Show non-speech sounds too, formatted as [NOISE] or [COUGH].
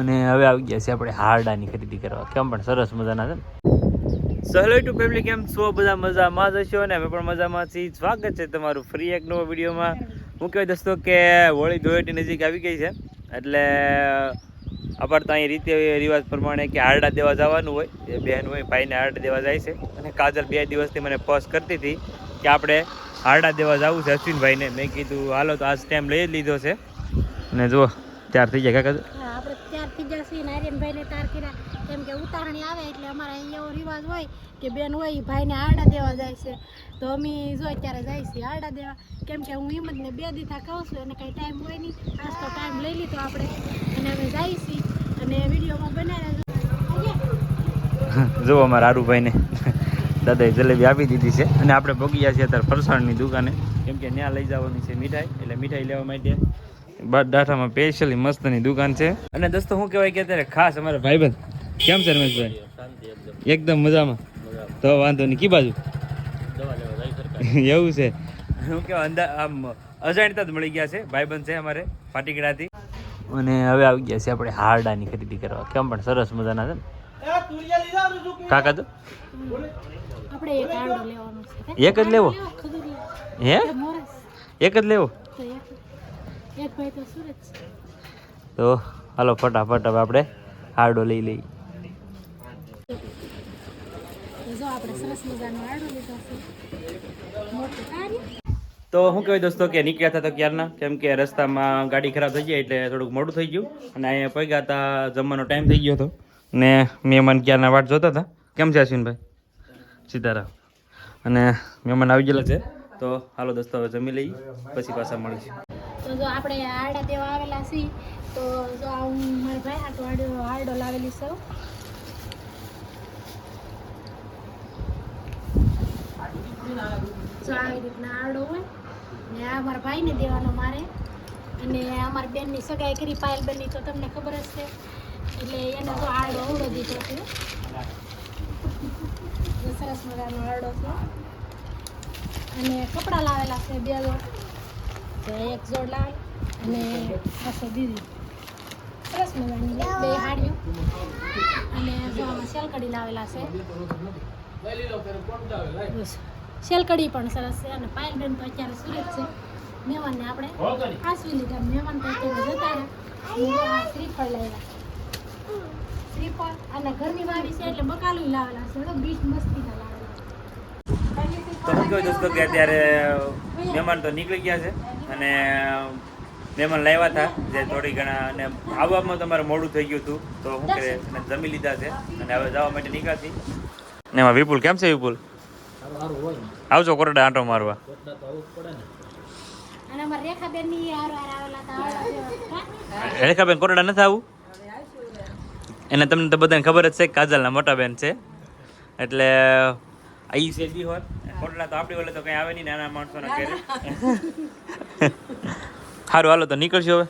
અને હવે આવી ગયા છે આપણે હારડાની ખરીદી કરવા. કેમ પણ સરસ મજાના છે સહેલો ટુ ફેમિલી કેમ છો? બધા મજામાં જ હશો ને? અમે પણ મજામાં છીએ સ્વાગત છે તમારું ફ્રી એક નવો વિડીયોમાં. હું કહેવાય દોસ્તો કે હોળી ધોળેટી નજીક આવી ગઈ છે. એટલે આપણે તો અહીં રીતે રિવાજ પ્રમાણે કે હારડા દેવા જવાનું હોય. એ બહેન હોય, ભાઈને હારડા દેવા જાય છે. અને કાજલ બે દિવસથી મને પોસ્ટ કરતી હતી કે આપણે હારડા દેવા જવું છે અશ્વિનભાઈને. મેં કીધું, હાલો, તો આજ ટાઈમ લઈ જ લીધો છે. અને જુઓ ત્યાર થઈ જાય કાકા. આપણે ત્યારથી જશે નારાયણભાઈને તાર કર્યા. કેમ કે ઉતારણી આવે એટલે અમારે એવો રિવાજ હોય કે બેન હોય એ ભાઈને આરડા દેવા જાય છે. તો અમે જો અત્યારે જાય છે આરડા દેવા. કેમ કે હું હિંમતને બે દીધા કહું છું એને કંઈ ટાઈમ હોય નહીં. આજ તો ટાઈમ લઈ લીધો આપણે. અને અમે જાય છે અને વિડીયોમાં બનાવ્યા [LAUGHS] જુઓ અમારા આરુભાઈને [LAUGHS] દાદાએ જલેબી આપી દીધી છે. અને આપણે ભોગીયા છીએ અત્યારે ફરસાણની દુકાને. કેમ કે ત્યાં લઈ જવાની છે મીઠાઈ. એટલે મીઠાઈ લેવા માટે બાદ ડાઠામાં સ્પેશિયલી મસ્તની દુકાન છે. અને દોસ્તો શું કહેવાય કે અત્યારે ખાસ અમારા ભાઈબંધ કેમ છે રમેશભાઈ? એકદમ મજામાં. તો વાંધો નહીં કી બાજુ? એવું છે. શું કહેવાય અંદા આમ અજાણતા જ મળી ગયા છે. ભાઈબંધ છે અમારે ફાટીકડાથી અને હવે આવી ગયા છે આપણે હારડાની ખરીદી કરવા. કેમ પણ સરસ મજાના છે ને? કાકા તો? એક આરડો લેવાનો છે. એક જ લેવો. હે એક જ લેવો? તો એક એક ભાઈ તો સુરત છે. તો હાલો ફટાફટ હવે આપણે હારડો લઈ લઈએ. તો હું કહેવાય દોસ્તો કે નીકળ્યા હતા તો ક્યારના? કેમ કે રસ્તામાં ગાડી ખરાબ થઈ ગઈ એટલે થોડુંક મોડું થઈ ગયું અને અહીંયા પગ્યા હતા જમવાનો ટાઈમ થઈ ગયો હતો. ને મહેમાન ક્યારના વાટ જોતા હતા? કેમ છે અશ્વિનભાઈ? સીતારામ. અને મહેમાન આવી ગયેલા છે. તો હાલો દોસ્તો હવે જમી લઈએ પછી પાછા મળીશું. તો જો આપણે આરડા દેવા આવેલા છીએ, તો જો હું મારા ભાઈ આટો આરડો આરડો લાવેલી છું. જો આવી રીતના આરડો હોય, ને આ મારા ભાઈને દેવાનો મારે. અને અમારી બેનની સગાઈ કરી પાયલ બેનની તો તમને ખબર જ છે. એટલે એનો તો આરડો અવડો દીધો છે. સરસ મજાનો આરડો છે. અને કપડાં લાવેલા છે બે તો એક જોડ લાલ અને છસો દીધી સરસ મજાની બે હાડીઓ. અને જો આમાં શેલકડી લાવેલા છે. શેલકડી પણ સરસ છે અને પાયલબેન તો અત્યારે સુરત છે. મહેમાનને આપણે આસવી લીધા મહેમાન તો અત્યારે જતા રહ્યા શ્રીફળ લાવ્યા. શ્રીફળ અને ઘરની વાડી છે એટલે બકાલું લાવેલા છે. બીજ મસ્તીના લાવેલા તો હું કહેવાય દોસ્તો કે અત્યારે મહેમાન તો નીકળી ગયા છે અને મહેમાન લાવ્યા હતા જે થોડી ઘણા અને આવવામાં તમારે મોડું થઈ ગયું હતું. તો શું કરે અને જમી લીધા છે અને હવે જવા માટે નીકળતી ને એમાં વિપુલ કેમ છે વિપુલ? આવજો કોરડા આંટો મારવા. હા? રેખાબેન કોરડા નથી આવું? એને તમને તો બધાને ખબર જ છે કાજલના મોટા બેન છે. એટલે આઈ છે દી હોત. ખોટલા તો આપણી ઓલે તો કઈ આવે નહીં નાના માણસોના ઘરે. સારું [LAUGHS] હાલો તો નીકળશું હવે.